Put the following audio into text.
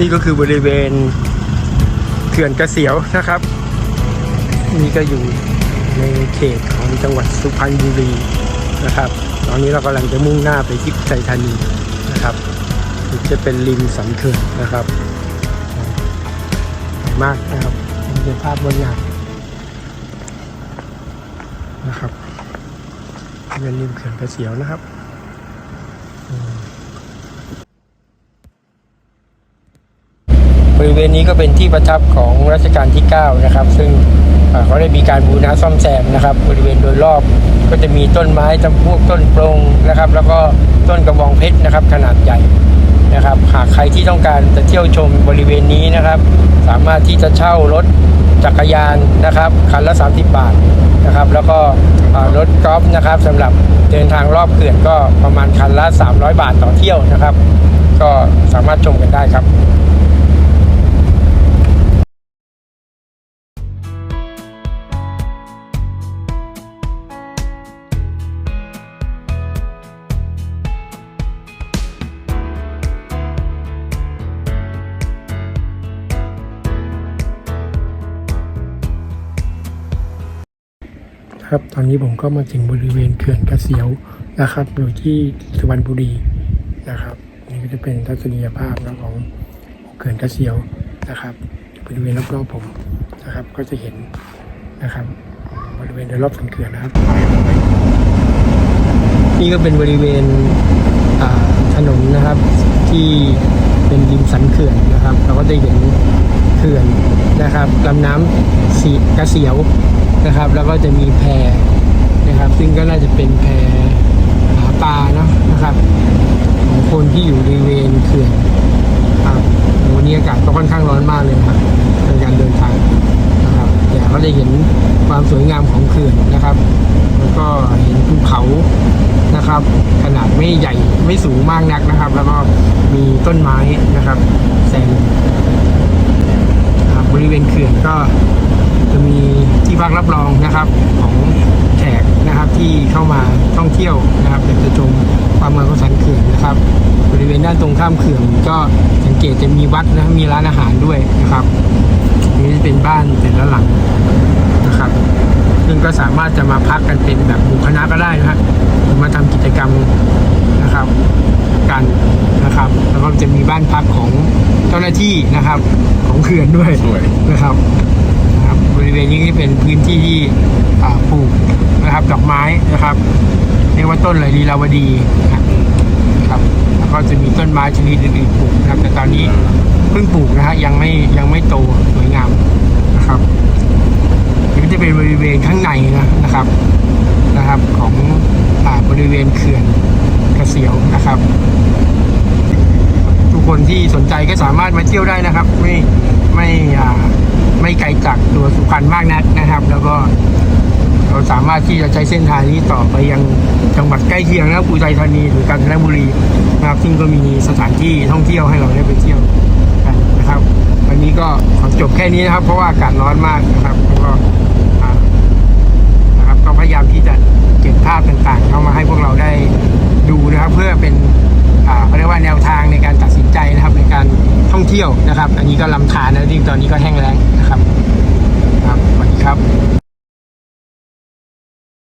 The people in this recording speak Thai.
นี่ก็คือบริเวณเขื่อนกระเสียวนะครับ นี่ก็อยู่ในเขตของจังหวัดสุพรรณบุรีนะครับ ตอนนี้เรากำลังจะมุ่งหน้าไปที่อุทัยธานีนะครับจะเป็นริมสันเขื่อนนะครับสวยมากนะครับเป็นภาพบนงามนะครับเป็นริมเขื่อนกระเสียวนะครับ ริเวณนี้ก็เป็นที่ประทับของรัชกาลที่ 9 นะครับ ซึ่งเขาได้มีการบูรณะซ่อมแซมนะครับ บริเวณโดยรอบก็จะมีต้นไม้จำพวกต้นโปรงนะครับ แล้วก็ต้นกระบองเพชรนะครับ ขนาดใหญ่นะครับ หากใครที่ต้องการจะเที่ยวชมบริเวณนี้นะครับ สามารถที่จะเช่ารถจักรยานนะครับ คันละ 30 บาทนะครับ แล้วก็รถกอล์ฟนะครับสำหรับเดินทางรอบเขื่อนก็ประมาณคันละ 300 บาทต่อเที่ยวนะครับ ก็สามารถชมกันได้ครับ ครับ ตอนนี้ผมก็มาถึงบริเวณเขื่อนกระเสียวนะครับอยู่ที่สุพรรณบุรีนะครับนี่ก็จะเป็นทัศนียภาพนะของเขื่อนกระเสียวนะครับบริเวณรอบๆผมนะครับก็จะเห็นนะครับบริเวณโดยรอบสันเขื่อนนะครับ นี่ก็เป็นบริเวณถนนนะครับที่เป็นริมสันเขื่อนนะครับ เราก็จะเห็นเขื่อนนะครับลำน้ำสีกระเสียว นะครับ แล้วก็จะมีแพนะครับ ซึ่งก็น่าจะเป็นแพหาปลาเนาะนะครับ ของคนที่อยู่บริเวณเขื่อนครับวันนี้อากาศก็ค่อนข้างร้อนมากเลยนะครับในการเดินทางนะครับแต่ก็ได้เห็นความสวยงามของเขื่อนนะครับ แล้วก็เห็นภูเขานะครับ ขนาดไม่ใหญ่ไม่สูงมากนักนะครับ แล้วก็มีต้นไม้นะครับแซมอ่าบริเวณเขื่อนก็ พักรับรองนะครับของแขกนะครับที่เข้ามาท่องเที่ยวนะครับอยากจะชมความงามของสันเขื่อนนะครับ บริเวณด้านตรงข้ามเขื่อนก็สังเกตจะมีวัดนะมีร้านอาหารด้วยนะครับนี่จะเป็นบ้านแต่ละหลังนะครับซึ่งก็สามารถจะมาพักกันเป็นแบบหมู่คณะก็ได้นะฮะหรือมาทำกิจกรรมนะครับกันนะครับ แล้วก็จะมีบ้านพักของเจ้าหน้าที่นะครับ ของเขื่อนด้วยวยนะครับ เวณนี้ก็เป็นพื้นที่ที่ปลูกนะครับดอกไม้นะครับเรียกว่าต้นอะไรลีลาวดีนะครับแล้วก็จะมีต้นไม้ชนิดอื่นๆปลูกนะครับ แต่ตอนนี้เพิ่งปลูกนะฮะยังไม่ยังไม่โตสวยงามนะครับนี่จะเป็นบริเวณข้างในนะนะครับนะครับของอ่าบริเวณเขื่อนกระเสียวนะครับ ทุกคนที่สนใจก็สามารถมาเที่ยวได้นะครับ ไม่ไม่อ่า ไม่ไกลจากตัวสุพรรณมากนักนะครับ แล้วก็เราสามารถที่จะใช้เส้นทางนี้ต่อไปยังจังหวัดใกล้เคียงนะครับอุทัยธานีหรือกาญจนบุรีนะครับซึ่งก็มีสถานที่ท่องเที่ยวให้เราได้ไปเที่ยวกันนะครับ วันนี้ก็ขอจบแค่นี้นะครับ เพราะว่าอากาศร้อนมากนะครับแล้วก็ ที่ยวนะครับ อันนี้ก็ลำธารนะที่ตอนนี้ก็แห้งแล้งนะครับ ครับสวัสดีครับ